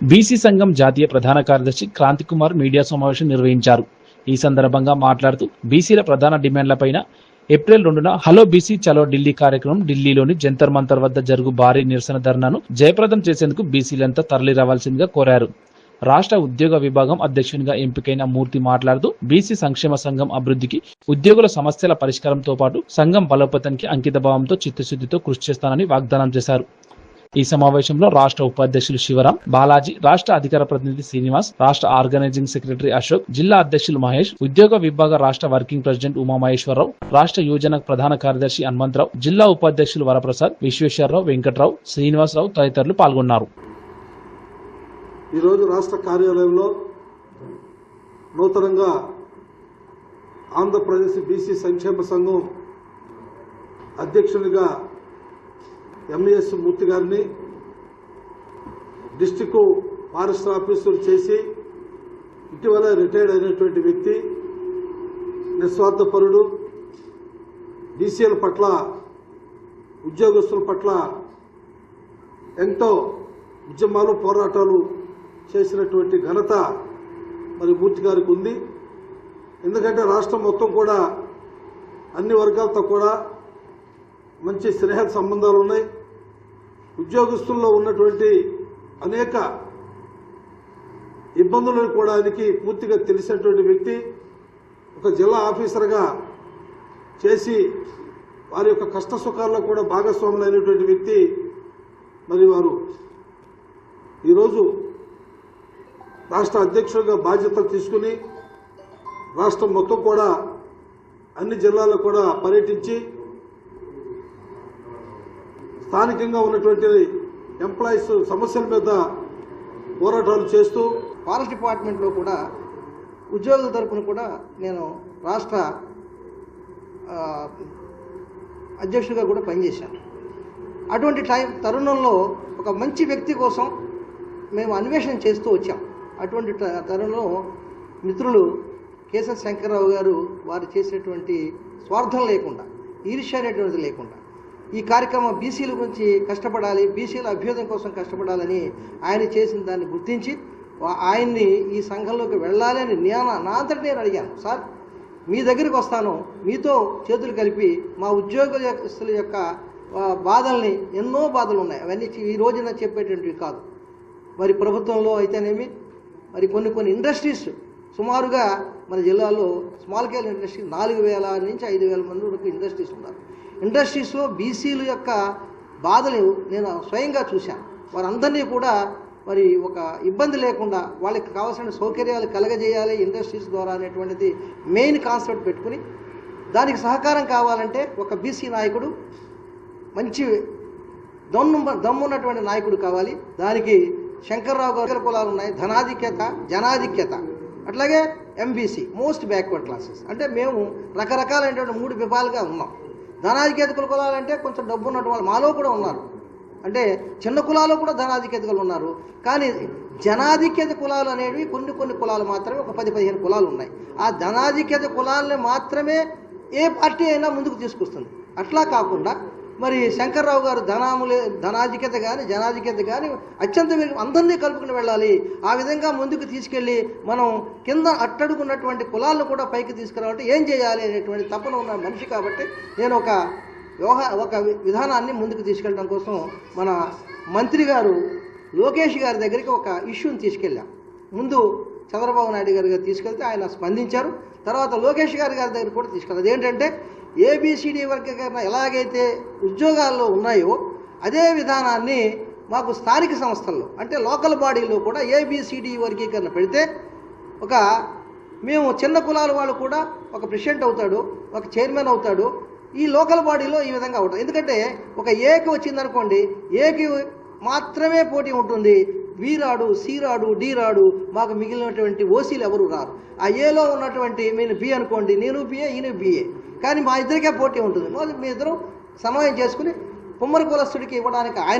BC సంఘం జాతీయ ప్రధాన కార్యదర్శి క్రాంతి కుమార్ మీడియా సమావేశం నిర్వహించారు. ఈ సందర్భంగా మాట్లాడుతూ బీసీల ప్రధాన డిమాండ్లపైన ఏప్రిల్ రెండున హలో బీసీ చలో ఢిల్లీ కార్యక్రమం ఢిల్లీలోని జంతర్ మంతర్ వద్ద జరుగు భారీ నిరసన ధర్నాను జయప్రదం చేసేందుకు బీసీలంతా తరలి రావాల్సిందిగా కోరారు. రాష్ట్ర ఉద్యోగ విభాగం అధ్యక్షునిగా ఎంపికైన మూర్తి మాట్లాడుతూ బీసీ సంక్షేమ సంఘం అభివృద్ధికి ఉద్యోగుల సమస్యల పరిష్కారంతో పాటు సంఘం బలోపేతానికి అంకిత భావంతో చిత్తశుద్ధితో కృషి చేస్తానని వాగ్దానం చేశారు. ఈ సమావేశంలో రాష్ట్ర ఉపాధ్యక్షులు శివరాం బాలాజీ రాష్ట్ర అధికార ప్రతినిధి శ్రీనివాస్ రాష్ట్ర ఆర్గనైజింగ్ సెక్రటరీ అశోక్ జిల్లా అధ్యక్షులు మహేష్ ఉద్యోగ విభాగ రాష్ట్ర వర్కింగ్ ప్రెసిడెంట్ ఉమామహేశ్వరరావు రాష్ట్ర యువజన ప్రధాన కార్యదర్శి హనుమంతరావు జిల్లా ఉపాధ్యక్షులు వరప్రసాద్ విశ్వేశ్వరరావు వెంకట్రావు శ్రీనివాసరావు తదితరులు పాల్గొన్నారు. ఈరోజు రాష్ట్ర కార్యాలయంలో నూతనంగా ఆంధ్రప్రదేశ్ బీసీ సంక్షేమ సంఘం అధ్యక్షునిగా ఎంఏఎస్ మూర్తి గారిని డిస్టిక్ ఫారెస్ట్ ఆఫీసర్ చేసి ఇటీవల రిటైర్డ్ అయినటువంటి వ్యక్తి నిస్వార్థపరుడు డీసీఎల్ పట్ల ఉద్యోగస్తుల పట్ల ఎంతో ఉద్యమాలు పోరాటాలు చేసినటువంటి ఘనత మరి మూర్తి గారికి ఉంది. ఎందుకంటే రాష్ట్రం మొత్తం కూడా అన్ని వర్గాలతో కూడా మంచి స్నేహ సంబంధాలు ఉన్నాయి. ఉద్యోగస్తుల్లో ఉన్నటువంటి అనేక ఇబ్బందులను కూడా ఆయనకి పూర్తిగా తెలిసినటువంటి వ్యక్తి ఒక జిల్లా ఆఫీసర్గా చేసి వారి యొక్క కష్ట సుఖాల్లో కూడా భాగస్వాములు అయినటువంటి వ్యక్తి. మరి వారు ఈరోజు రాష్ట్ర అధ్యక్షుడిగా బాధ్యతలు తీసుకుని రాష్ట్రం మొత్తం కూడా అన్ని జిల్లాల్లో కూడా పర్యటించి స్థానికంగా ఉన్నటువంటి ఎంప్లాయీస్ సమస్యల మీద పోరాటాలు చేస్తూ ఫారెస్ట్ డిపార్ట్మెంట్లో కూడా ఉద్యోగుల తరపున కూడా నేను రాష్ట్ర అధ్యక్షుడిగా కూడా పనిచేశాను. అటువంటి టైం తరుణంలో ఒక మంచి వ్యక్తి కోసం మేము అన్వేషణ చేస్తూ వచ్చాం. అటువంటి తరుణంలో మిత్రులు కేశవ శంకర్రావు గారు వారు చేసినటువంటి స్వార్థం లేకుండా ఈర్ష్య అనేటువంటిది లేకుండా ఈ కార్యక్రమం బీసీల గురించి కష్టపడాలి బీసీల అభ్యుదయం కోసం కష్టపడాలని ఆయన చేసిన దాన్ని గుర్తించి ఆయన్ని ఈ సంఘంలోకి వెళ్ళాలి అని నేను నా అంతటి నేను అడిగాను. సార్ మీ దగ్గరికి వస్తాను. మీతో చేతులు కలిపి మా ఉద్యోగస్తుల యొక్క బాధల్ని ఎన్నో బాధలు ఉన్నాయి. అవన్నీ ఈ రోజున చెప్పేటువంటివి కాదు. మరి ప్రభుత్వంలో అయితేనేమి? మరి కొన్ని కొన్ని ఇండస్ట్రీస్ సుమారుగా మన జిల్లాలో స్మాల్ స్కేల్ ఇండస్ట్రీ నాలుగు వేల నుంచి ఐదు వేల మంది వరకు ఇండస్ట్రీస్ ఉన్నారు. ఇండస్ట్రీస్లో బీసీల యొక్క బాధలు నేను స్వయంగా చూశాను. వారందరినీ కూడా మరి ఒక ఇబ్బంది లేకుండా వాళ్ళకి కావాల్సిన సౌకర్యాలు కలగజేయాలి ఇండస్ట్రీస్ ద్వారా అనేటువంటిది మెయిన్ కాన్సెప్ట్ పెట్టుకుని దానికి సహకారం కావాలంటే ఒక బీసీ నాయకుడు మంచి దమ్ము దమ్మున్నటువంటి నాయకుడు కావాలి. దానికి శంకర్రావు గారు కులాలు ఉన్నాయి. ధనాధిక్యత జనాధిక్యత అట్లాగే ఎంబీసీ మోస్ట్ బ్యాక్వర్డ్ క్లాసెస్ అంటే మేము రకరకాలైనటువంటి మూడు విభాలుగా ఉన్నాం. ధనాధిక్యత కులాలంటే కొంచెం డబ్బు ఉన్నటువంటి వాళ్ళు మాలో కూడా ఉన్నారు. అంటే చిన్న కులాలు కూడా ధనాధికేతకులు ఉన్నారు. కానీ జనాధిక్యత కులాలు అనేవి కొన్ని కొన్ని కులాలు మాత్రమే ఒక పది పదిహేను కులాలు ఉన్నాయి. ఆ ధనాధిక్యత కులాలని మాత్రమే ఏ పార్టీ అయినా ముందుకు తీసుకొస్తుంది. అట్లా కాకుండా మరి శంకర్రావు గారు ధనాములే ధనాధిక్యత కానీ జనాధిక్యత కానీ అత్యంత మీరు అందరినీ కలుపుకుని వెళ్ళాలి. ఆ విధంగా ముందుకు తీసుకెళ్ళి మనం కింద అట్టడుకున్నటువంటి కులాలను కూడా పైకి తీసుకురావాలంటే ఏం చేయాలి అనేటువంటి తపన ఉన్న మనిషి కాబట్టి నేను ఒక వ్యవహ ఒక విధానాన్ని ముందుకు తీసుకెళ్ళడం కోసం మన మంత్రి గారు లోకేష్ గారి దగ్గరికి ఒక ఇష్యూని తీసుకెళ్ళాం. ముందు చంద్రబాబు నాయుడు గారి గారు తీసుకెళ్తే ఆయన స్పందించారు. తర్వాత లోకేష్ గారి గారి దగ్గర కూడా తీసుకెళ్ళారు అదేంటంటే ఏబిసిడి వర్గీకరణ ఎలాగైతే ఉద్యోగాల్లో ఉన్నాయో అదే విధానాన్ని మాకు స్థానిక సంస్థల్లో అంటే లోకల్ బాడీలో కూడా ఏబిసిడి వర్గీకరణ పెడితే ఒక మేము చిన్న కులాల వాళ్ళు కూడా ఒక ప్రెసిడెంట్ అవుతాడు ఒక చైర్మన్ అవుతాడు ఈ లోకల్ బాడీలో ఈ విధంగా ఉంటుంది ఎందుకంటే ఒక ఏకి వచ్చిందనుకోండి ఏకి మాత్రమే పోటీ ఉంటుంది వీ రాడు సి రాడు డి రాడు మాకు మిగిలినటువంటి ఓసీలు ఎవరు రారు. ఆ ఏలో ఉన్నటువంటి నేను బి అనుకోండి నేను బిఏ ఈయన బిఏ కానీ మా ఇద్దరికే పోటీ ఉంటుంది. మా- మీ ఇద్దరం సమయం చేసుకుని కుమ్మరి కులస్తుడికి ఇవ్వడానికి ఆయన